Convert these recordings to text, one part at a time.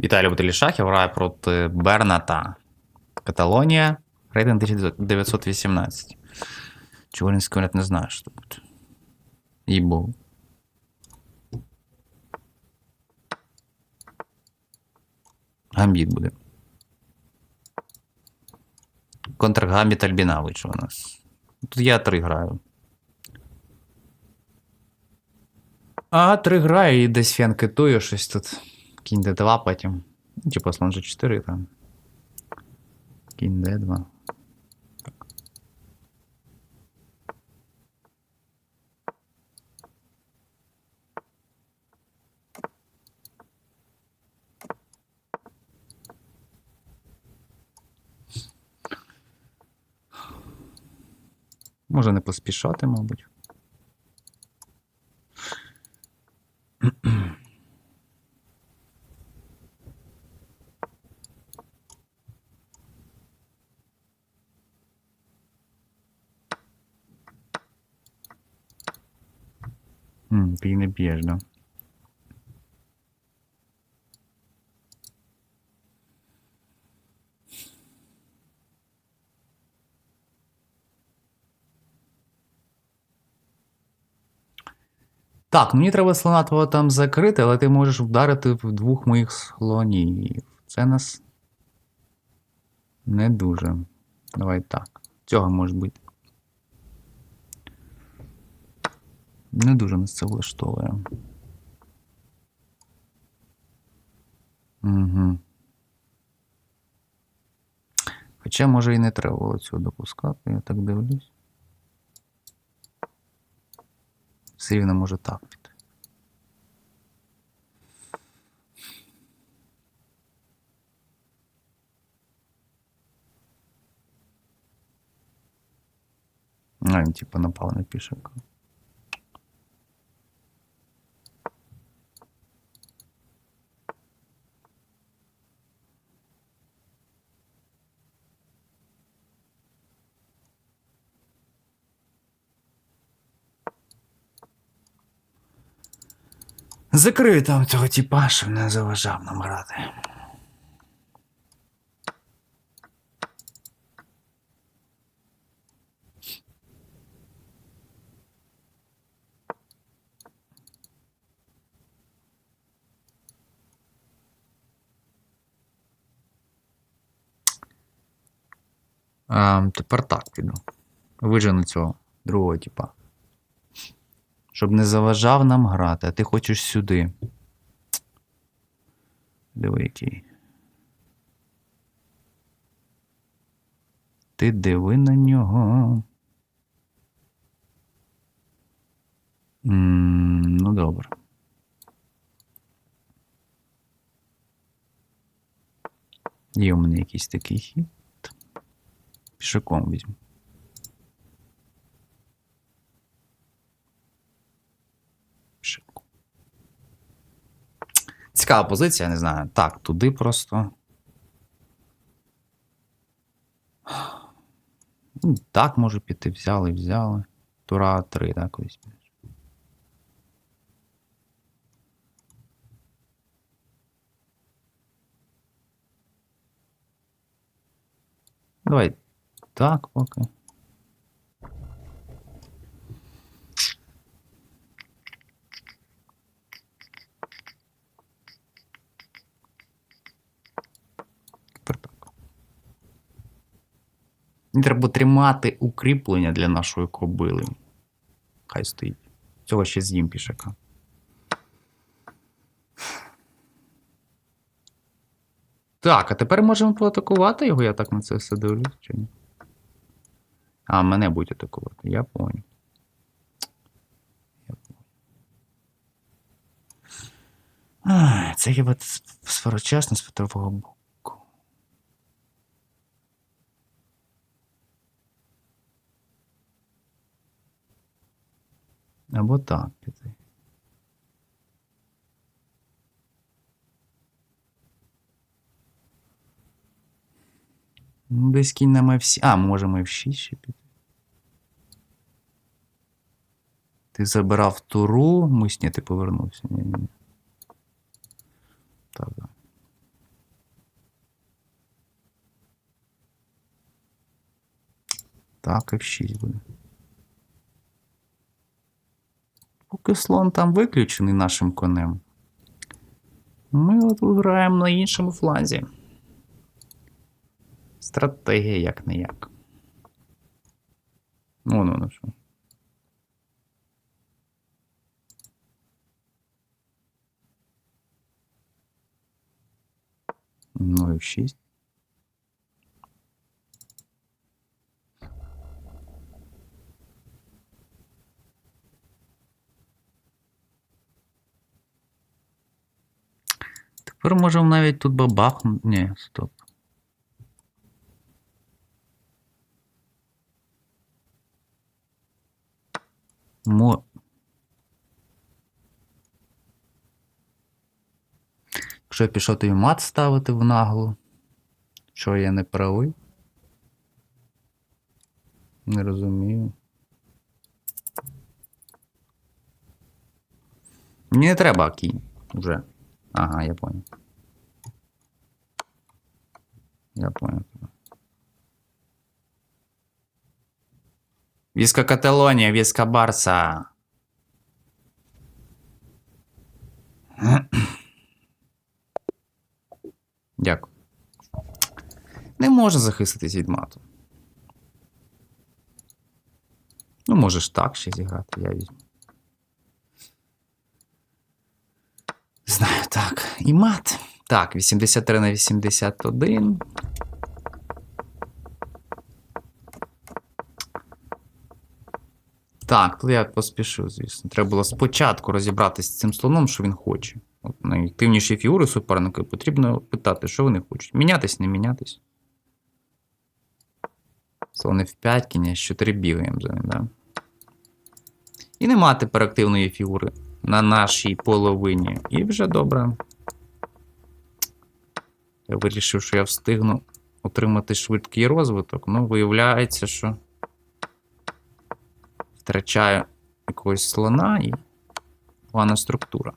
Віталій любителі шахів грає проти Берната. Каталонія. Рейтинг 1918. Чого він скажуть, не знаю, що тут. І був. Гамбіт буде. Контргамбіт Альбіна у нас. Тут я три граю. А, три граю і десь фенкетую щось тут. Кінь Д2 потім. Ну, Типа слон G4 там. Кінь Д2. Може не поспішати, мабуть. М, Ти не б'єш, да? Так, мені треба слона твого там закрити, але ти можеш вдарити в двох моїх слонів. Це нас не дуже. Давай так. Цього може бути. Не дуже нас це влаштовує. Угу. Хоча, може, і не треба було цього допускати, я так дивлюсь. Все рівно може так піти. А, він типа напав на пішака. Закрию там цього тіпа, щоб не заважав нам грати. А, тепер так піду. Вижену цього другого типа. Щоб не заважав нам грати, а ти хочеш сюди. Диви який. Ти диви на нього. м ну добре. Є у мене якийсь такий хід. Пішаком візьму. Цікава позиція, не знаю. Так, туди просто. Ну, Так, може піти, взяли, взяли. Тура 3, так, візьмеш. Давай так поки. Треба тримати укріплення для нашої кобили. Хай стоїть. Цього ще з'їм пішака. Так, а тепер можемо поатакувати його, я так на це все дивлюсь, чи ні? А, мене будуть атакувати, я понял. Я понял. Це хіба сферочасно з вітрового боку. Або так піти. Ну, десь кінь на F7. А, можемо F6 ще піти. Ти забирав туру. Мусь, ні, ти повернувся. Ні, ні. Так, так. Так, F6 буде. Слон там виключений нашим конем. Ми от граємо на іншому фланзі. Стратегія як не як. Ну, ну, ну що. Ну і 6. Тепер можемо навіть тут бабахнути. Ні, стоп. Мо... Якщо я пішов тобі мат ставити в наглу, що я не правий? Не розумію. Мені не треба кінь уже. Ага, я понял. Я понял. Виска Каталония, виска Барса. Дякую. Не може захиститись від мату. Ну, можеш так ще зіграти, я візьму. Знаю, так. І мат. Так, 83 на 81. Так, тут я поспішив, звісно. Треба було спочатку розібратися з цим слоном, що він хоче. От найактивніші фігури суперника потрібно питати, що вони хочуть. Мінятись, не мінятись. Слон F5, кінь 4 бігаємо за ним, да? І нема тепер активної фігури на нашій половині. І вже добре. Я вирішив, що я встигну отримати швидкий розвиток. Ну, виявляється, що втрачаю якогось слона і погана структура.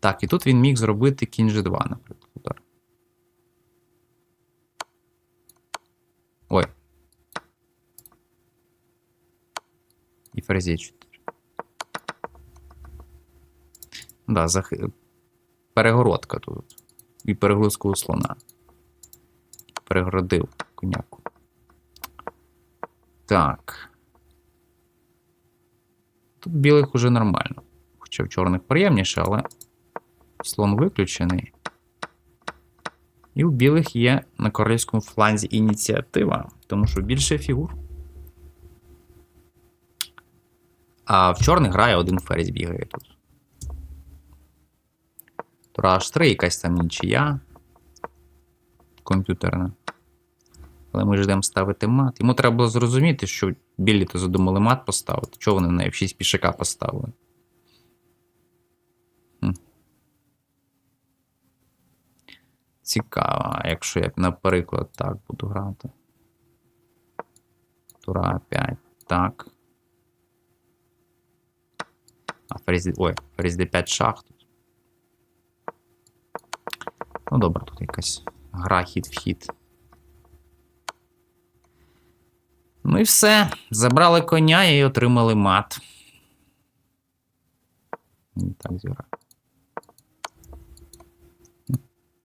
Так, і тут він міг зробити кінь G2, наприклад. Удар. Ой. І ферзь 4. Да, зах... перегородка тут. І перегрузка у слона. Перегородив коняку. Так. Тут білих уже нормально. Хоча в чорних приємніше, але слон виключений. І у білих є на королівському фланзі ініціатива, тому що більше фігур. А в чорних грає один ферзь бігає тут. Тура H3, якась там нічия. Комп'ютерна. Але ми ж йдемо ставити мат. Йому треба було зрозуміти, що білі то задумали мат поставити. Чого вони на F6 пішака поставили? Цікаво, якщо я, наприклад, так буду грати. Тура 5. Так. А ферзь... Ой, ферзь D5 шах тут. Ну добре, тут якась гра хід в хід. Ну і все. Забрали коня і отримали мат. Так зіграв.